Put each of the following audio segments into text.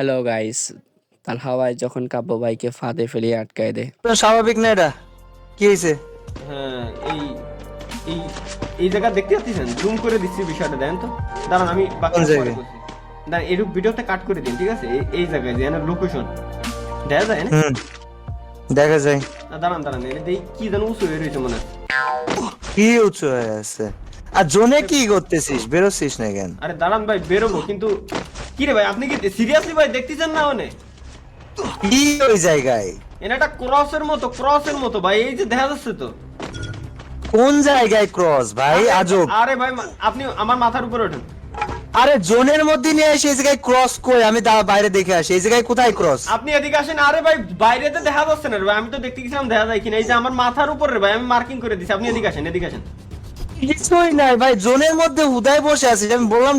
Hello guys তালহা ভাই যখন কাব্য ভাইকে ফাঁদে ফেলিয়ে আটকায় দেয় তো স্বাভাবিক না এটা? কি হয়েছে? হ্যাঁ এই এই এই জায়গা দেখতে পাচ্ছেন? জুম করে দিচ্ছি বিষয়টা দেন তো। দাঁড়ান আমি বাকি কোন পরে জায়গায়? দাঁড়ান এরূপ ভিডিওতে কাট করে দিন ঠিক আছে? এই- জায়গায় যে লোকেশন দেখা যায় না? হুম দেখা যায়। না, দাঁড়ান দাঁড়ান এটা দেখি কি যেন উঁচু হয়ে রয়েছে মনে হয়। কি উঁচু হয়ে আছে? আর জোনে কি করতেছিস? বেরোচ্ছিস না কেন? আরে দাঁড়ান ভাই বেরোবো কিন্তু কি রে ভাই আপনি কি সিরিয়াসলি ভাই দেখতেছেন না ওনে? কি ওই জায়গায়? একটা ক্রসের মতো ক্রসের মতো ভাই এই যে দেখা যাচ্ছে তো। কোন জায়গায় ক্রস ভাই? আজব। আরে ভাই আপনি আমার মাথার উপরে ওঠেন। আরে জোনের মধ্যে নিয়ে এসে এই জায়গায় ক্রস কই? আমি দা বাইরে দেখে আসি। এই জায়গায় কোথায় ক্রস? আপনি এদিকে আসেন আরে ভাই বাইরে তো দেখা যাচ্ছে না ভাই আমি তো দেখতে গেছিলাম দেখা যায় কিনা। এই যে আমার মাথার উপরে ভাই আমি মার্কিং করে দিছি। আপনি এদিকে আসেন এদিকে আসেন। কিছুই নাই ভাই। জোনের মধ্যে হুদায় বসে আছিস আমি বললাম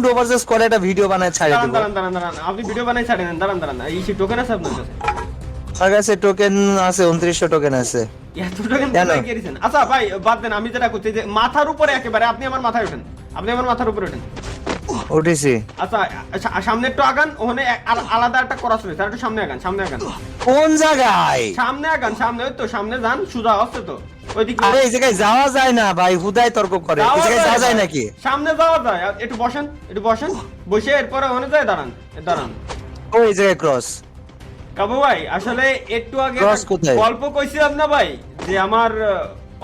করে একটা ভিডিও বানায় ছাড়ে দাঁড়ান দাঁড়ান দাঁড়ান দাঁড়ান। আপনি ভিডিও দেন, দাঁড়ান দাঁড়ান। এই টোকেন আছে আপনার কাছে? আমার কাছে টোকেন আছে উনত্রিশশো টোকেন আছে। এত টোকেন কোথায় গেছেন আচ্ছা ভাই বাদ দেন আমি যেটা যে মাথার উপরে একেবারে আপনি আমার মাথায় ওঠেন। আপনি আমার মাথার উপরে ওঠেন। আচ্ছা সামনে একটু আগান ওখানে আলাদা একটা ক্রস রয়েছে একটু সামনে আগান সামনে আগান। কোন জায়গায়? সামনে আগান সামনে ওই তো সামনে যান সুজা হচ্ছে তো। ওইদিকে আরে এই জায়গায় যাওয়া যায় না ভাই হুদায় তর্ক করে। এই জায়গায় যাওয়া যায় নাকি? সামনে যাওয়া যায়। একটু বসেন একটু বসেন। বসে এরপরে ওখানে যায় দাঁড়ান দাঁড়ান। ও জায়গায় ক্রস কাবু ভাই আসলে একটু আগে Cross একটা কোথায়? গল্প কইছিলাম না ভাই যে আমার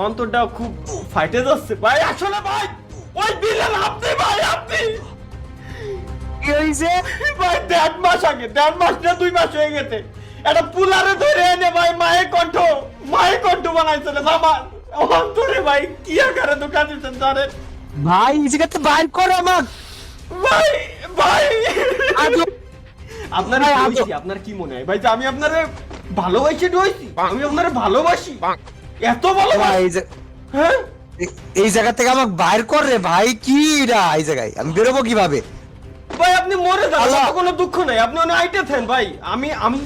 অন্তরটা খুব ফাইটে যাচ্ছে। ভাই আসলে ভাই ওই আপনি ভাই আপনি। কি হইছে ভাই দেড় মাস আগে দেড় মাস না দুই মাস হয়ে গেছে। একটা পুলারে ধরে এনে ভাই মায়ের কণ্ঠ মায়ের কণ্ঠ বানাইছিল। আমার অন্তরে ভাই কি আকারে দোকান দিচ্ছেন জানেন ভাই এই জায়গাতে বাইর কর আমাক। ভাই ভাই। আপনার আপনার কি মনে হয়? ভাই যে আমি আপনারে ভালোবাসি ডইছি আমি আপনারে ভালোবাসি? এত ভাই ভালোবাসি এই যে- হ্যাঁ? এই- জায়গা থেকে আমাকে বাইর কর রে ভাই কি রা এই জায়গায়? আমি বেরোবো কীভাবে? ভাই আপনি মরে যান। আমার কোনো দুঃখ নাই। আপনি অনেক আইটে থেন ভাই। আমি আমি